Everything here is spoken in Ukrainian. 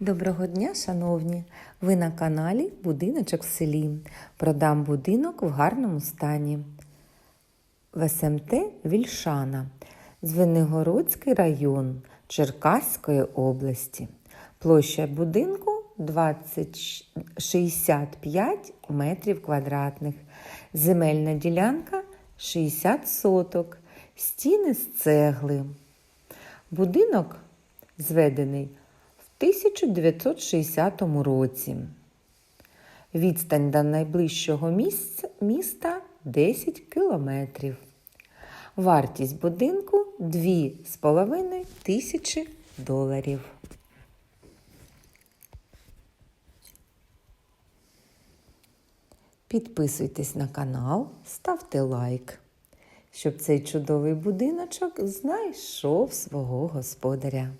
Доброго дня, шановні! Ви на каналі Будиночок в селі. Продам будинок в гарному стані. В СМТ Вільшана, Звенигородський район Черкаської області. Площа будинку 20, 65 метрів квадратних. Земельна ділянка 60 соток. Стіни з цегли. Будинок зведений 1960 році. Відстань до найближчого місця, міста 10 кілометрів. Вартість будинку 2,5 тисячі доларів. Підписуйтесь на канал, ставте лайк, щоб цей чудовий будиночок знайшов свого господаря.